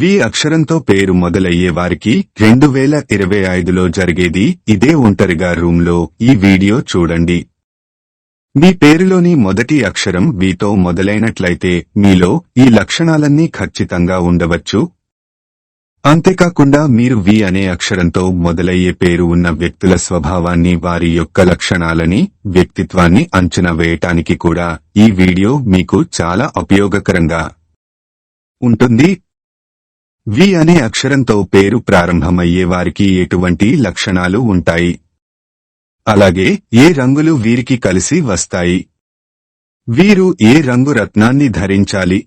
వి అక్షరంతో పేరు మొదలయ్యే వారికి రెండు వేల ఇరవై ఐదులో జరిగేది ఇదే ఒంటరిగా రూంలో ఈ వీడియో చూడండి. మీ పేరులోని మొదటి అక్షరం వీతో మొదలైనట్లయితే మీలో ఈ లక్షణాలన్నీ ఖచ్చితంగా ఉండవచ్చు. అంతేకాకుండా మీరు వి అనే అక్షరంతో మొదలయ్యే పేరు ఉన్న వ్యక్తుల స్వభావాన్ని వారి యొక్క లక్షణాలని వ్యక్తిత్వాన్ని అంచనా వేయటానికి కూడా ఈ వీడియో మీకు చాలా ఉపయోగకరంగా ఉంటుంది. వి అనే అక్షరంతో పేరు ప్రారంభమయ్యే వారికి ఎటువంటి లక్షణాలు ఉంటాయి? అలాగే ఏ రంగులు వీరికి కలిసి వస్తాయి? వీరు ఏ రంగు రత్నాన్ని ధరించాలి?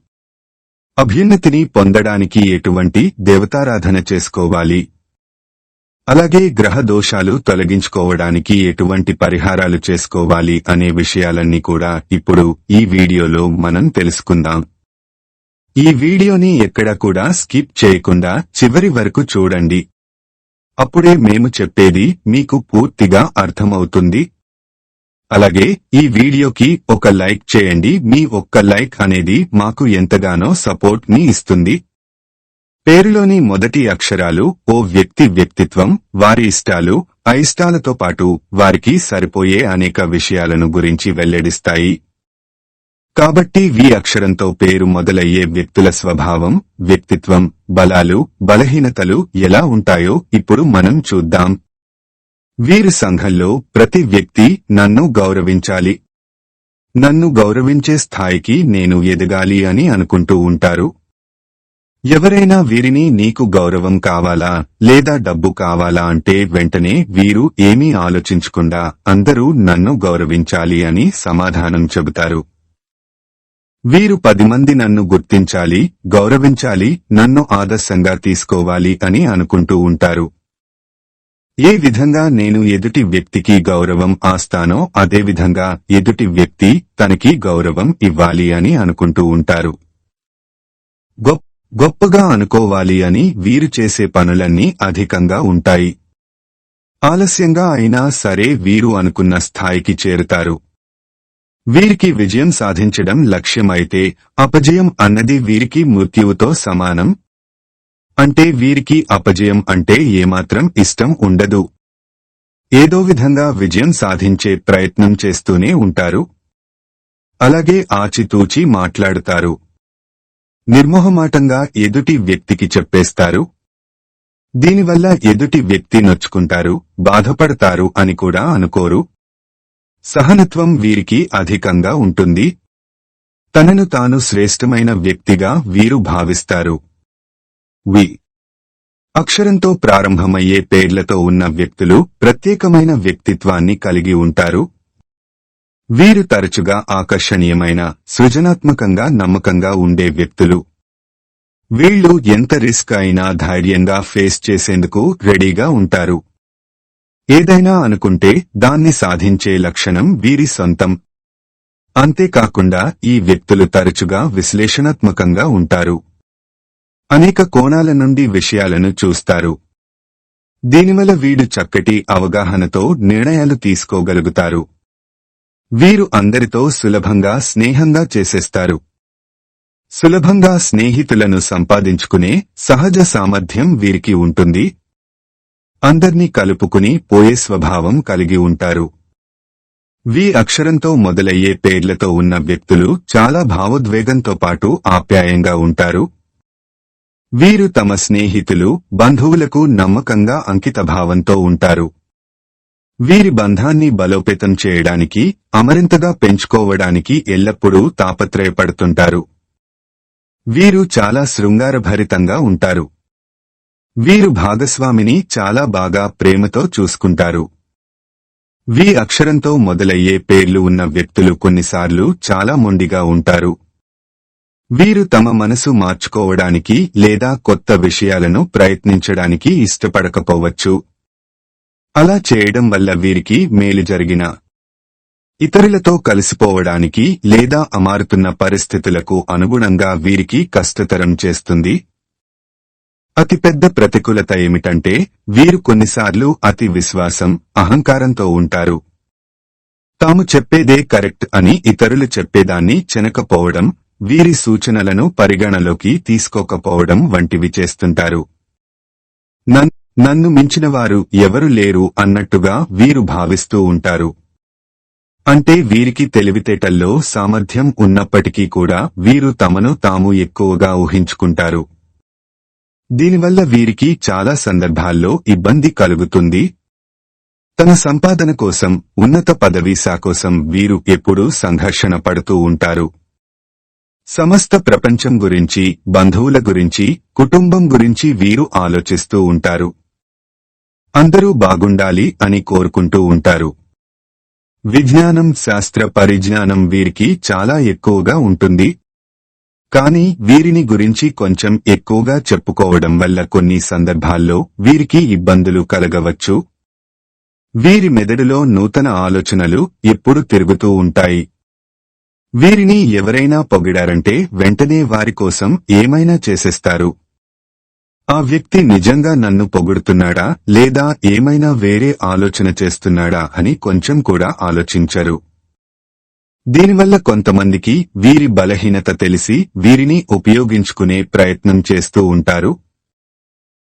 అభ్యున్నతిని పొందడానికి ఎటువంటి దేవతారాధన చేసుకోవాలి? అలాగే గ్రహ దోషాలు తొలగించుకోవడానికి ఎటువంటి పరిహారాలు చేసుకోవాలి అనే విషయాలన్నీ కూడా ఇప్పుడు ఈ వీడియోలో మనం తెలుసుకుందాం. ఈ వీడియోని ఎక్కడ కూడా స్కిప్ చేయకుండా చివరి వరకు చూడండి. అప్పుడే మేము చెప్పేది మీకు పూర్తిగా అర్థమవుతుంది. అలాగే ఈ వీడియోకి ఒక లైక్ చేయండి. మీ ఒక్క లైక్ అనేది మాకు ఎంతగానో సపోర్ట్ని ఇస్తుంది. పేరులోని మొదటి అక్షరాలు ఓ వ్యక్తి వ్యక్తిత్వం వారి ఇష్టాలు అయిష్టాలతో పాటు వారికి సరిపోయే అనేక విషయాలను గురించి వెల్లడిస్తాయి. కాబట్టి వి అక్షరంతో పేరు మొదలయ్యే వ్యక్తుల స్వభావం వ్యక్తిత్వం బలాలు బలహీనతలు ఎలా ఉంటాయో ఇప్పుడు మనం చూద్దాం. వీరి సంఘంలో ప్రతి వ్యక్తి నన్ను గౌరవించాలి. నన్ను గౌరవించే స్థాయికి నేను ఎదగాలి అని అనుకుంటూ ఉంటారు. ఎవరైనా వీరిని నీకు గౌరవం కావాలా లేదా డబ్బు కావాలా అంటే వెంటనే వీరు ఏమీ ఆలోచించకుండా అందరూ నన్ను గౌరవించాలి అని సమాధానం చెబుతారు. వీరు పది మంది నన్ను గుర్తించాలి గౌరవించాలి నన్ను ఆదర్శంగా తీసుకోవాలి అని అనుకుంటూ ఉంటారు. ఏ విధంగా నేను ఎదుటి వ్యక్తికి గౌరవం ఆస్తానో అదే విధంగా ఎదుటి వ్యక్తి తనకి గౌరవం ఇవ్వాలి అని అనుకుంటూ ఉంటారు. గొప్పగా అనుకోవాలి అని వీరు చేసే పనులన్నీ అధికంగా ఉంటాయి. ఆలస్యంగా అయినా సరే వీరు అనుకున్న స్థాయికి చేరుతారు. వీరికి విజయం సాధించడం లక్ష్యమైతే అపజయం అన్నది వీరికి మృత్యువుతో సమానం. అంటే వీరికి అపజయం అంటే ఏమాత్రం ఇష్టం ఉండదు. ఏదో విధంగా విజయం సాధించే ప్రయత్నం చేస్తూనే ఉంటారు. అలాగే ఆచితూచి మాట్లాడుతారు. నిర్మోహమాటంగా ఎదుటి వ్యక్తికి చెప్పేస్తారు. దీనివల్ల ఎదుటి వ్యక్తి నొచ్చుకుంటారు బాధపడతారు అని కూడా అనుకోరు. సహనత్వం వీరికి అధికంగా ఉంటుంది. తనను తాను శ్రేష్టమైన వ్యక్తిగా వీరు భావిస్తారు. వి. అక్షరంతో ప్రారంభమయ్యే పేర్లతో ఉన్న వ్యక్తులు ప్రత్యేకమైన వ్యక్తిత్వాన్ని కలిగి ఉంటారు. వీరు తరచుగా ఆకర్షణీయమైన సృజనాత్మకంగా నమ్మకంగా ఉండే వ్యక్తులు. వీళ్ళు ఎంత రిస్క్ అయినా ధైర్యంగా ఫేస్ చేసేందుకు రెడీగా ఉంటారు. ఏదైనా అనుకుంటే దాన్ని సాధించే లక్షణం వీరి సొంతం. అంతేకాకుండా ఈ వ్యక్తులు తరచుగా విశ్లేషణాత్మకంగా ఉంటారు. అనేక కోణాల నుండి విషయాలను చూస్తారు. దీనివల్ల వీడు చక్కటి అవగాహనతో నిర్ణయాలు తీసుకోగలుగుతారు. వీరు అందరితో సులభంగా స్నేహంగా చేసేస్తారు. సులభంగా స్నేహితులను సంపాదించుకునే సహజ సామర్థ్యం వీరికి ఉంటుంది. అందర్నీ కలుపుకుని పోయే స్వభావం కలిగి ఉంటారు. వి అక్షరంతో మొదలయ్యే పేర్లతో ఉన్న వ్యక్తులు చాలా భావోద్వేగంతో పాటు ఆప్యాయంగా ఉంటారు. వీరు తమ స్నేహితులు బంధువులకు నమ్మకంగా అంకితభావంతో ఉంటారు. వీరి బంధాన్ని బలోపేతం చేయడానికి అమరింతగా పెంచుకోవడానికి ఎల్లప్పుడూ తాపత్రయపడుతుంటారు. వీరు చాలా శృంగారభరితంగా ఉంటారు. వీరు భాగస్వామిని చాలా బాగా ప్రేమతో చూసుకుంటారు. వి అక్షరంతో మొదలయ్యే పేర్లు ఉన్న వ్యక్తులు కొన్నిసార్లు చాలా మొండిగా ఉంటారు. వీరు తమ మనసు మార్చుకోవడానికి లేదా కొత్త విషయాలను ప్రయత్నించడానికి ఇష్టపడకపోవచ్చు. అలా చేయడం వల్ల వీరికి మేలు జరిగిన ఇతరులతో కలిసిపోవడానికి లేదా అమారుతున్న పరిస్థితులకు అనుగుణంగా వీరికి కష్టతరం చేస్తుంది. అతిపెద్ద ప్రతికూలత ఏమిటంటే వీరు కొన్నిసార్లు అతి విశ్వాసం అహంకారంతో ఉంటారు. తాము చెప్పేదే కరెక్ట్ అని ఇతరులు చెప్పేదాన్ని చెనకపోవడం వీరి సూచనలను పరిగణలోకి తీసుకోకపోవడం వంటివి చేస్తుంటారు. నన్ను మించినవారు ఎవరు లేరు అన్నట్టుగా వీరు భావిస్తూ ఉంటారు. అంటే వీరికి తెలివితేటల్లో సామర్థ్యం ఉన్నప్పటికీ కూడా వీరు తమను తాము ఎక్కువగా ఊహించుకుంటారు. దీనివల్ల వీరికి చాలా సందర్భాల్లో ఇబ్బంది కలుగుతుంది. తన సంపాదన కోసం ఉన్నత పదవీసా కోసం వీరు ఎప్పుడూ సంఘర్షణ పడుతూ ఉంటారు. సమస్త ప్రపంచం గురించి బంధువుల గురించి కుటుంబం గురించి వీరు ఆలోచిస్తూ ఉంటారు. అందరూ బాగుండాలి అని కోరుకుంటూ ఉంటారు. విజ్ఞానం శాస్త్ర పరిజ్ఞానం వీరికి చాలా ఎక్కువగా ఉంటుంది. కానీ వీరిని గురించి కొంచెం ఎక్కువగా చెప్పుకోవడం వల్ల కొన్ని సందర్భాల్లో వీరికి ఇబ్బందులు కలగవచ్చు. వీరి మెదడులో నూతన ఆలోచనలు ఎప్పుడు తిరుగుతూ ఉంటాయి. వీరిని ఎవరైనా పొగిడారంటే వెంటనే వారి కోసం ఏమైనా చేసేస్తారు. ఆ వ్యక్తి నిజంగా నన్ను పొగుడుతున్నాడా లేదా ఏమైనా వేరే ఆలోచన చేస్తున్నాడా అని కొంచెం కూడా ఆలోచించరు. దీనివల్ల కొంతమందికి వీరి బలహీనత తెలిసి వీరిని ఉపయోగించుకునే ప్రయత్నం చేస్తూ ఉంటారు.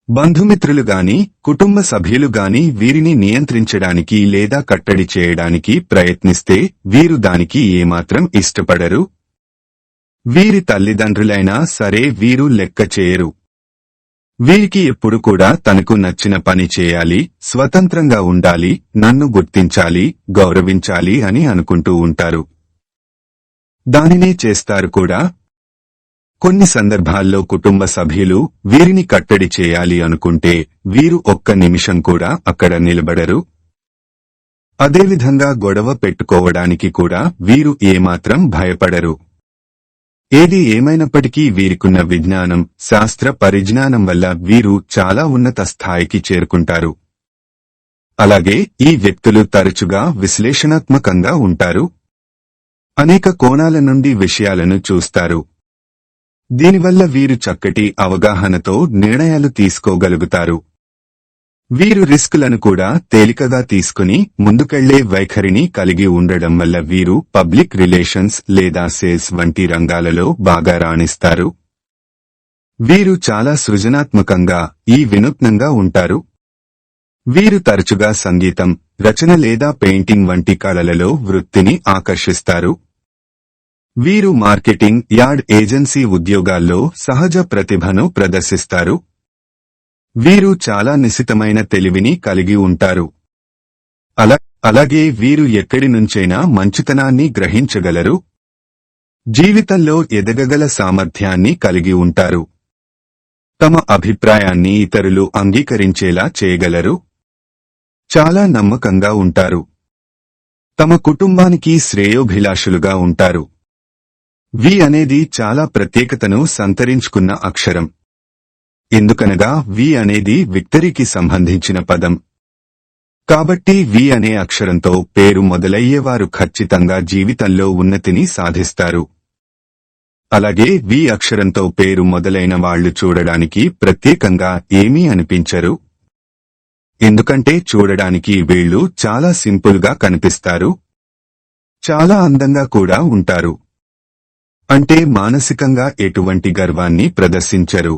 బంధుమిత్రులు గాని కుటుంబ సభ్యులు గాని వీరిని నియంత్రించడానికి లేదా కట్టడి చేయడానికి ప్రయత్నిస్తే వీరు దానికి ఏమాత్రం ఇష్టపడరు. వీరి తల్లిదండ్రులైనా సరే వీరు లెక్క చేయరు. వీరికి ఎప్పుడు కూడా తనకు నచ్చిన పని చేయాలి స్వతంత్రంగా ఉండాలి నన్ను గుర్తించాలి గౌరవించాలి అని అనుకుంటూ ఉంటారు. దానినే చేస్తారు కూడా. కొన్ని సందర్భాల్లో కుటుంబ సభ్యులు వీరిని కట్టడి చేయాలి అనుకుంటే వీరు ఒక్క నిమిషం కూడా అక్కడ నిలబడరు. అదేవిధంగా గొడవ పెట్టుకోవడానికి కూడా వీరు ఏమాత్రం భయపడరు. ఏది ఏమైనప్పటికీ వీరికున్న విజ్ఞానం శాస్త్ర పరిజ్ఞానం వల్ల వీరు చాలా ఉన్నత స్థాయికి చేరుకుంటారు. అలాగే ఈ వ్యక్తులు తరచుగా విశ్లేషణాత్మకంగా ఉంటారు. అనేక కోణాల నుండి విషయాలను చూస్తారు. దీనివల్ల వీరు చక్కటి అవగాహనతో నిర్ణయాలు తీసుకోగలుగుతారు. వీరు రిస్కులను కూడా తేలికగా తీసుకుని ముందుకెళ్ళే వైఖరిని కలిగి ఉండడం వల్ల వీరు పబ్లిక్ రిలేషన్స్ లేదా సేల్స్ వంటి రంగాలలో బాగా రాణిస్తారు. వీరు చాలా సృజనాత్మకంగా ఈ వినూత్నంగా ఉంటారు. వీరు తరచుగా సంగీతం రచన లేదా పెయింటింగ్ వంటి కళలలో వృత్తిని ఆకర్షిస్తారు. వీరు మార్కెటింగ్ యార్డ్ ఏజెన్సీ ఉద్యోగాల్లో సహజ ప్రతిభను ప్రదర్శిస్తారు. వీరు చాలా నిశితమైన తెలివిని కలిగి ఉంటారు. అలా అలాగే వీరు ఎక్కడి నుంచైనా మంచితనాన్ని గ్రహించగలరు. జీవితంలో ఎదగగల సామర్థ్యాన్ని కలిగి ఉంటారు. తమ అభిప్రాయాన్ని ఇతరులు అంగీకరించేలా చేయగలరు. చాలా నమ్మకంగా ఉంటారు. తమ కుటుంబానికి శ్రేయోభిలాషులుగా ఉంటారు. వి అనేది చాలా ప్రత్యేకతను సంతరించుకున్న అక్షరం. ఎందుకనగా వి అనేది విక్టరీకి సంబంధించిన పదం. కాబట్టి వి అనే అక్షరంతో పేరు మొదలయ్యేవారు ఖచ్చితంగా జీవితంలో ఉన్నతిని సాధిస్తారు. అలాగే వి అక్షరంతో పేరు మొదలైన వాళ్ళు చూడడానికి ప్రత్యేకంగా ఏమీ అనిపించరు. ఎందుకంటే చూడడానికి వీళ్ళు చాలా సింపుల్గా కనిపిస్తారు. చాలా అందంగా కూడా ఉంటారు. అంటే మానసికంగా ఎటువంటి గర్వాన్ని ప్రదర్శించరు.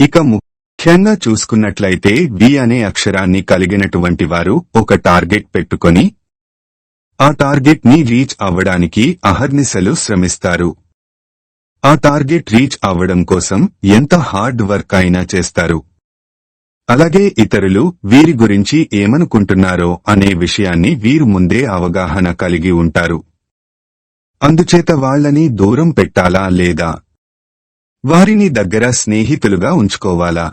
ఇక ముఖ్యంగా చూసుకున్నట్లయితే వి అనే అక్షరాన్ని కలిగినటువంటి వారు ఒక టార్గెట్ పెట్టుకొని ఆ టార్గెట్ని రీచ్ అవ్వడానికి అహర్నిశలు శ్రమిస్తారు. ఆ టార్గెట్ రీచ్ అవ్వడం కోసం ఎంత హార్డ్ వర్క్ అయినా చేస్తారు. అలాగే ఇతరులు వీరి గురించి ఏమనుకుంటున్నారో అనే విషయాన్ని వీరు ముందే అవగాహన కలిగి ఉంటారు. అందుచేత వాళ్ళని దూరం పెట్టాలా లేదా? వారిని దగ్గర స్నేహితులుగా ఉంచుకోవాలా?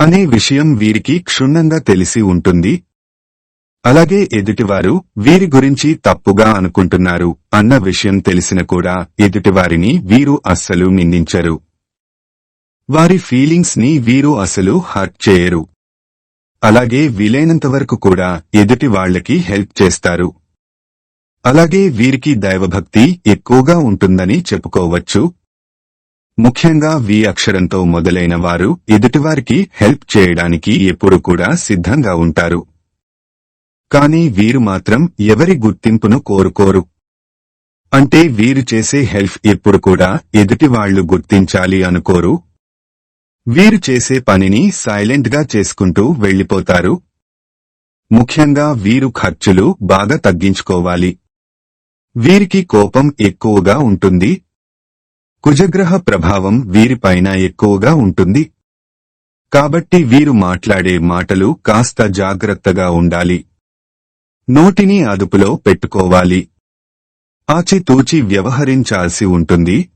అనే విషయం వీరికి క్షుణ్ణంగా తెలిసి ఉంటుంది. అలాగే ఎదుటివారు వీరి గురించి తప్పుగా అనుకుంటున్నారు అన్న విషయం తెలిసిన కూడా ఎదుటివారిని వీరు అస్సలు నిందించరు. వారి ఫీలింగ్స్ని వీరు అసలు హర్ట్ చేయరు. అలాగే వీలైనంతవరకు కూడా ఎదుటి వాళ్ళకి హెల్ప్ చేస్తారు. అలాగే వీరికి దైవభక్తి ఎక్కువగా ఉంటుందని చెప్పుకోవచ్చు. ముఖ్యంగా వి అక్షరంతో మొదలైన వారు ఎదుటివారికి హెల్ప్ చేయడానికి ఎప్పుడు కూడా సిద్ధంగా ఉంటారు. కానీ వీరు మాత్రం ఎవరి గుర్తింపును కోరుకోరు. అంటే వీరు చేసే హెల్ప్ ఎప్పుడు కూడా ఎదుటివాళ్ళు గుర్తించాలి అనుకోరు. వీరు చేసే పనిని సైలెంట్గా చేసుకుంటూ వెళ్ళిపోతారు ముఖ్యంగా వీరు ఖర్చులు బాగా తగ్గించుకోవాలి. వీరికి కోపం ఎక్కువగా ఉంటుంది. కుజగ్రహ ప్రభావం వీరిపైన ఎక్కువగా ఉంటుంది. కాబట్టి వీరు మాట్లాడే మాటలు కాస్త జాగ్రత్తగా ఉండాలి. నోటిని అదుపులో పెట్టుకోవాలి. ఆచితూచి వ్యవహరించాల్సి ఉంటుంది.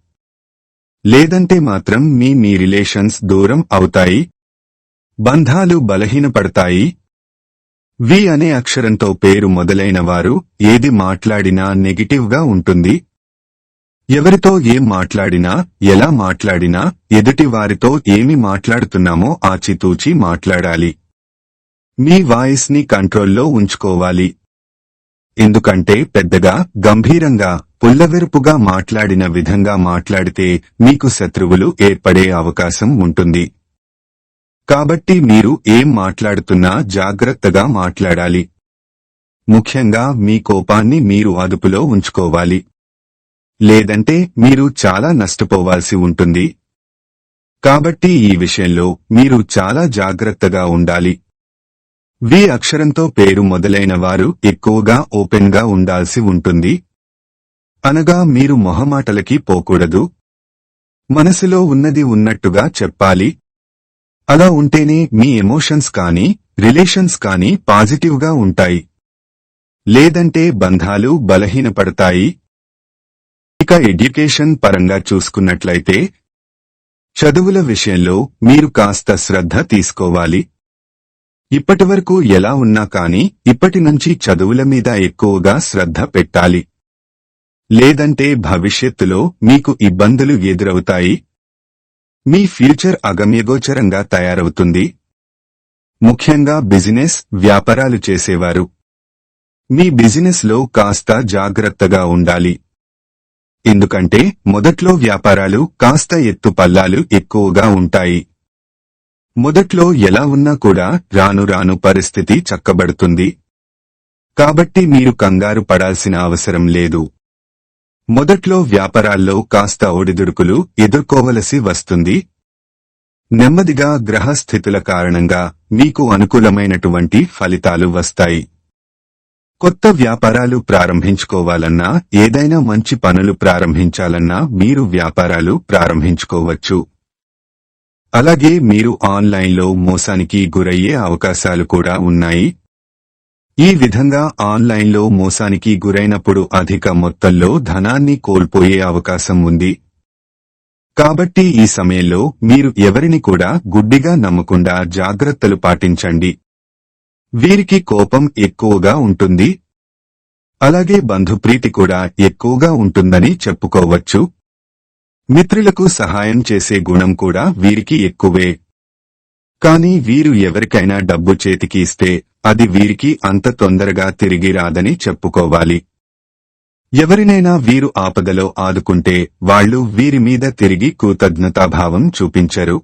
లేదంటే మాత్రం మీ మీ రిలేషన్స్ దూరం అవుతాయి. బంధాలు బలహీనపడతాయి. వి అనే అక్షరంతో పేరు మొదలైన వారు ఏది మాట్లాడినా నెగిటివ్గా ఉంటుంది. ఎవరితో ఏం మాట్లాడినా ఎలా మాట్లాడినా ఎదుటి వారితో ఏమి మాట్లాడుతున్నామో ఆచితూచి మాట్లాడాలి. మీ వాయిస్ని కంట్రోల్లో ఉంచుకోవాలి. ఎందుకంటే పెద్దగా గంభీరంగా పుల్లవెరుపుగా మాట్లాడిన విధంగా మాట్లాడితే మీకు శత్రువులు ఏర్పడే అవకాశం ఉంటుంది. కాబట్టి మీరు ఏం మాట్లాడుతున్నా జాగ్రత్తగా మాట్లాడాలి. ముఖ్యంగా మీ కోపాన్ని మీరు అదుపులో ఉంచుకోవాలి. లేదంటే మీరు చాలా నష్టపోవాల్సి ఉంటుంది. కాబట్టి ఈ విషయంలో మీరు చాలా జాగ్రత్తగా ఉండాలి. వి అక్షరంతో పేరు మొదలైన వారు ఎక్కువగా ఓపెన్గా ఉండాల్సి ఉంటుంది. అనగా మీరు మొహమాటలకి పోకూడదు. మనసులో ఉన్నది ఉన్నట్టుగా చెప్పాలి. అలా ఉంటేనే మీ ఎమోషన్స్ కానీ రిలేషన్స్ కానీ పాజిటివ్గా ఉంటాయి. లేదంటే బంధాలు బలహీనపడతాయి. ఇక ఎడ్యుకేషన్ పరంగా చూసుకున్నట్లయితే చదువుల విషయంలో మీరు కాస్త శ్రద్ధ తీసుకోవాలి. ఇప్పటివరకు ఎలా ఉన్నా కానీ ఇప్పటి నుంచి చదువుల మీద ఎక్కువగా శ్రద్ధ పెట్టాలి. లేదంటే భవిష్యత్తులో మీకు ఇబ్బందులు ఎదురవుతాయి. మీ ఫ్యూచర్ అగమ్యగోచరంగా తయారవుతుంది. ముఖ్యంగా బిజినెస్ వ్యాపారాలు చేసేవారు. మీ బిజినెస్లో కాస్త జాగ్రత్తగా ఉండాలి. ఎందుకంటే మొదట్లో వ్యాపారాలు కాస్త ఎత్తు పల్లాలు ఎక్కువగా ఉంటాయి. మొదట్లో ఎలా ఉన్నా కూడా రాను రాను పరిస్థితి చక్కబడుతుంది. కాబట్టి మీరు కంగారు పడాల్సిన అవసరం లేదు. మొదట్లో వ్యాపారాల్లో కాస్త ఒడిదుడుకులు ఎదుర్కోవలసి వస్తుంది. నెమ్మదిగా గ్రహస్థితుల కారణంగా మీకు అనుకూలమైనటువంటి ఫలితాలు వస్తాయి. కొత్త వ్యాపారాలు ప్రారంభించుకోవాలన్నా ఏదైనా మంచి పనులు ప్రారంభించాలన్నా మీరు వ్యాపారాలు ప్రారంభించుకోవచ్చు. అలాగే మీరు ఆన్లైన్లో మోసానికి గురయ్యే అవకాశాలు కూడా ఉన్నాయి. ఈ విధంగా ఆన్లైన్లో మోసానికి గురైనప్పుడు అధిక మొత్తంలో ధనాన్ని కోల్పోయే అవకాశం ఉంది. కాబట్టి ఈ సమయంలో మీరు ఎవరిని కూడా గుడ్డిగా నమ్మకుండా జాగ్రత్తలు పాటించండి. వీరికి కోపం ఎక్కువగా ఉంటుంది. అలాగే బంధుప్రీతి కూడా ఎక్కువగా ఉంటుందని చెప్పుకోవచ్చు. మిత్రులకు సహాయం చేసే గుణం కూడా వీరికి ఎక్కువే. కానీ వీరు ఎవరికైనా డబ్బు చేతికి ఇస్తే అది వీరికి అంత తొందరగా తిరిగి రాదని చెప్పుకోవాలి. ఎవరినైనా వీరు ఆపదలో ఆదుకుంటే వాళ్ళు వీరి మీద తిరిగి కృతజ్ఞతాభావం చూపించరు.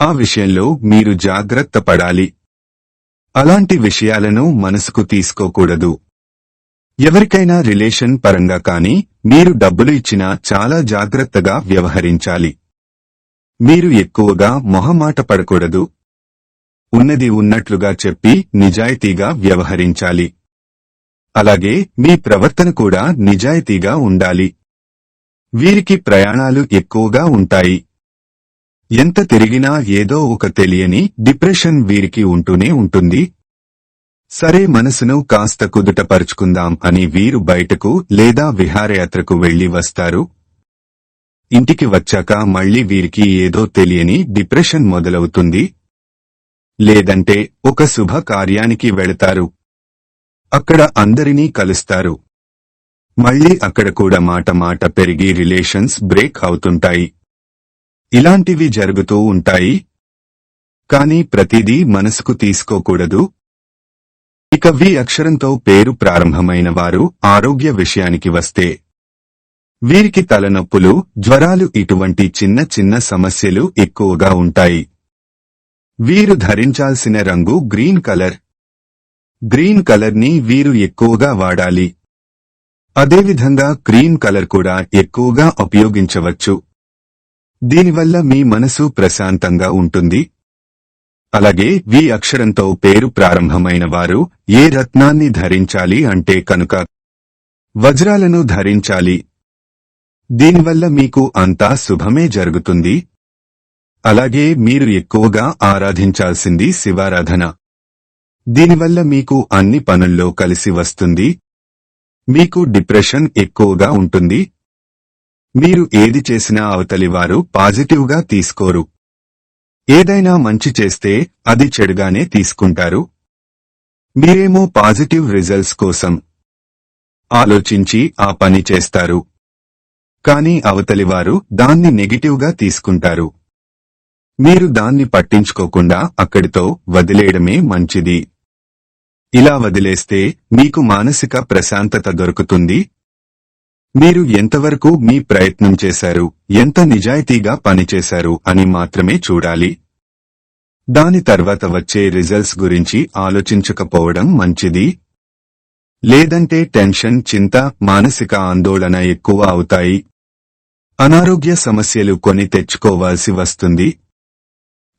ఆ విషయంలో మీరు జాగ్రత్త పడాలి. అలాంటి విషయాలను మనసుకు తీసుకోకూడదు. ఎవరికైనా రిలేషన్ పరంగా కానీ మీరు డబ్బులు ఇచ్చినా చాలా జాగ్రత్తగా వ్యవహరించాలి. మీరు ఎక్కువగా మొహమాట పడకూడదు. ఉన్నది ఉన్నట్లుగా చెప్పి నిజాయితీగా వ్యవహరించాలి. అలాగే మీ ప్రవర్తన కూడా నిజాయితీగా ఉండాలి. వీరికి ప్రయాణాలు ఎక్కువగా ఉంటాయి. ఎంత తిరిగినా ఏదో ఒక తెలియని డిప్రెషన్ వీరికి ఉంటూనే ఉంటుంది. సరే మనసును కాస్త కుదుటపరుచుకుందాం అని వీరు బయటకు లేదా విహారయాత్రకు వెళ్ళి వస్తారు. ఇంటికి వచ్చాక మళ్ళీ వీరికి ఏదో తెలియని డిప్రెషన్ మొదలవుతుంది. లేదంటే ఒక శుభ కార్యానికి వెళతారు. అక్కడ అందరినీ కలుస్తారు. మళ్ళీ అక్కడ కూడా మాట మాట పెరిగి రిలేషన్స్ బ్రేక్ అవుతుంటాయి. ఇలాంటివి జరుగుతూ ఉంటాయి. కానీ ప్రతిదీ మనసుకు తీసుకోకూడదు. ఇక వి అక్షరంతో పేరు ప్రారంభమైన వారు ఆరోగ్య విషయానికి వస్తే వీరికి తలనొప్పులు జ్వరాలు ఇటువంటి చిన్న చిన్న సమస్యలు ఎక్కువగా ఉంటాయి. వీరు ధరించాల్సిన రంగు గ్రీన్ కలర్. గ్రీన్ కలర్ని వీరు ఎక్కువగా వాడాలి. అదేవిధంగా క్రీమ్ కలర్ కూడా ఎక్కువగా ఉపయోగించవచ్చు. దీనివల్ల మీ మనసు ప్రశాంతంగా ఉంటుంది. అలాగే వి అక్షరంతో పేరు ప్రారంభమైన వారు ఏ రత్నాన్ని ధరించాలి అంటే కనుక వజ్రాలను ధరించాలి. దీనివల్ల మీకు అంతా శుభమే జరుగుతుంది. అలాగే మీరు ఎక్కువగా ఆరాధించాల్సింది శివారాధన. దీనివల్ల మీకు అన్ని పనుల్లో కలిసి వస్తుంది. మీకు డిప్రెషన్ ఎక్కువగా ఉంటుంది. మీరు ఏది చేసినా అవతలి వారు పాజిటివ్గా తీసుకోరు. ఏదైనా మంచి చేస్తే అది చెడుగానే తీసుకుంటారు. మీరేమో పాజిటివ్ రిజల్ట్స్ కోసం ఆలోచించి ఆ పని చేస్తారు. కానీ అవతలివారు దాన్ని నెగిటివ్గా తీసుకుంటారు. మీరు దాన్ని పట్టించుకోకుండా అక్కడితో వదిలేయడమే మంచిది. ఇలా వదిలేస్తే మీకు మానసిక ప్రశాంతత దొరుకుతుంది. మీరు ఎంతవరకు మీ ప్రయత్నం చేశారు ఎంత నిజాయితీగా పనిచేశారు అని మాత్రమే చూడాలి. దాని తర్వాత వచ్చే రిజల్ట్స్ గురించి ఆలోచించకపోవడం మంచిది. లేదంటే టెన్షన్ చింత మానసిక ఆందోళన ఎక్కువ అవుతాయి. అనారోగ్య సమస్యలు కొని తెచ్చుకోవాల్సి వస్తుంది.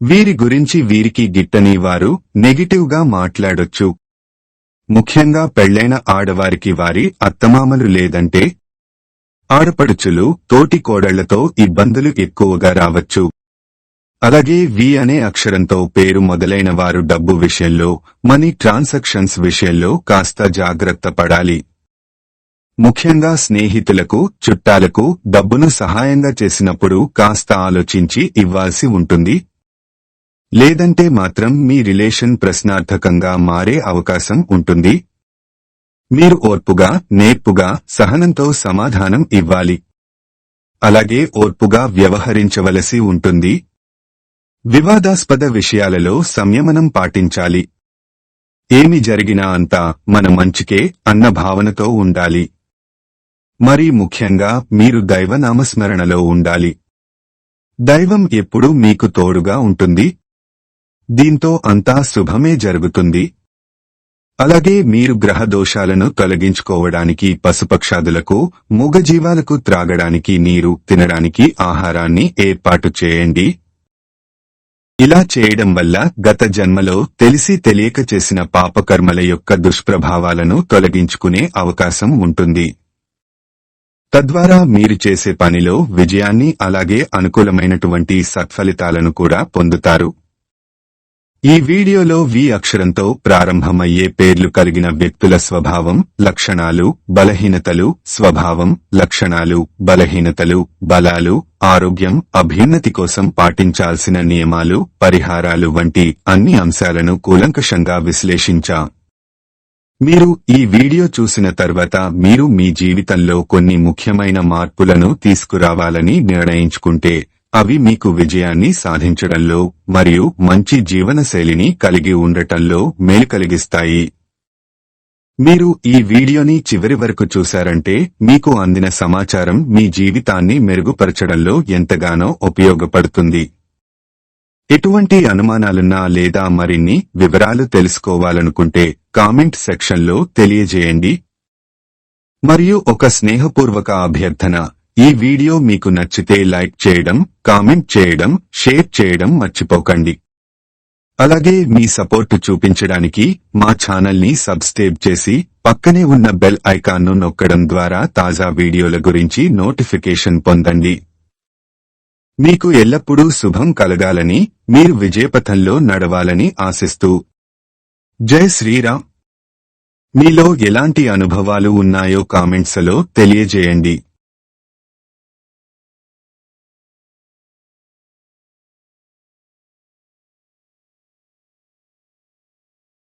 వీరి గురించి వీరికి గిట్టని వారు నెగిటివ్గా మాట్లాడొచ్చు. ముఖ్యంగా పెళ్ళైన ఆడవారికి వారి అత్తమామలు లేదంటే ఆడపడుచులు తోటి కోడళ్ళతో ఇబ్బందులు ఎక్కువగా రావచ్చు. అలాగే వి అనే అక్షరంతో పేరు మొదలైన వారు డబ్బు విషయంలో మనీ ట్రాన్సాక్షన్స్ విషయంలో కాస్త జాగ్రత్త పడాలి. ముఖ్యంగా స్నేహితులకు చుట్టాలకు డబ్బును సహాయంగా చేసినప్పుడు కాస్త ఆలోచించి ఇవ్వాల్సి ఉంటుంది. లేదంటే మాత్రం మీ రిలేషన్ ప్రశ్నార్థకంగా మారే అవకాశం ఉంటుంది. మీరు ఓర్పుగా నేర్పుగా సహనంతో సమాధానం ఇవ్వాలి. అలాగే ఓర్పుగా వ్యవహరించవలసి ఉంటుంది. వివాదాస్పద విషయాలలో సంయమనం పాటించాలి. ఏమి జరిగినా అంతా మన మంచికే అన్న భావనతో ఉండాలి. మరి ముఖ్యంగా మీరు దైవనామస్మరణలో ఉండాలి. దైవం ఎప్పుడూ మీకు తోడుగా ఉంటుంది. దీంతో అంతా శుభమే జరుగుతుంది. అలాగే మీరు గ్రహ దోషాలను తొలగించుకోవడానికి పశుపక్షాదులకు మూగజీవాలకు త్రాగడానికి నీరు తినడానికి ఆహారాన్ని ఏర్పాటు చేయండి. ఇలా చేయడం వల్ల గత జన్మలో తెలిసి తెలియక చేసిన పాపకర్మల యొక్క దుష్ప్రభావాలను తొలగించుకునే అవకాశం ఉంటుంది. తద్వారా మీరు చేసే పనిలో విజయాన్ని అలాగే అనుకూలమైనటువంటి సత్ఫలితాలను కూడా పొందుతారు. ఈ వీడియోలో వి అక్షరంతో ప్రారంభమయ్యే పేర్లు కలిగిన వ్యక్తుల స్వభావం లక్షణాలు బలహీనతలు స్వభావం లక్షణాలు బలహీనతలు బలాలు ఆరోగ్యం అభ్యున్నతి కోసం పాటించాల్సిన నియమాలు పరిహారాలు వంటి అన్ని అంశాలను కూలంకషంగా విశ్లేషించాం మీరు ఈ వీడియో చూసిన తర్వాత మీరు మీ జీవితంలో కొన్ని ముఖ్యమైన మార్పులను తీసుకురావాలని నిర్ణయించుకుంటే అవి మీకు విజయాన్ని సాధించడంలో మరియు మంచి జీవనశైలిని కలిగి ఉండటంలో మేలు కలిగిస్తాయి. మీరు ఈ వీడియోని చివరి వరకు చూశారంటే మీకు అందిన సమాచారం మీ జీవితాన్ని మెరుగుపరచడంలో ఎంతగానో ఉపయోగపడుతుంది. ఎటువంటి అనుమానాలున్నా లేదా మరిన్ని వివరాలు తెలుసుకోవాలనుకుంటే కామెంట్ సెక్షన్లో తెలియజేయండి. మరియు ఒక స్నేహపూర్వక అభ్యర్థన. ఈ వీడియో మీకు నచ్చితే లైక్ చేయడం కామెంట్ చేయడం షేర్ చేయడం మర్చిపోకండి. అలాగే మీ సపోర్ట్ చూపించడానికి మా ఛానల్ని సబ్స్క్రైబ్ చేసి పక్కనే ఉన్న బెల్ ఐకాన్ను నొక్కడం ద్వారా తాజా వీడియోల గురించి నోటిఫికేషన్ పొందండి. మీకు ఎల్లప్పుడూ శుభం కలగాలని మీరు విజయపథంలో నడవాలని ఆశిస్తూ. జై శ్రీరామ్. మీలో ఎలాంటి అనుభవాలు ఉన్నాయో కామెంట్స్లో తెలియజేయండి.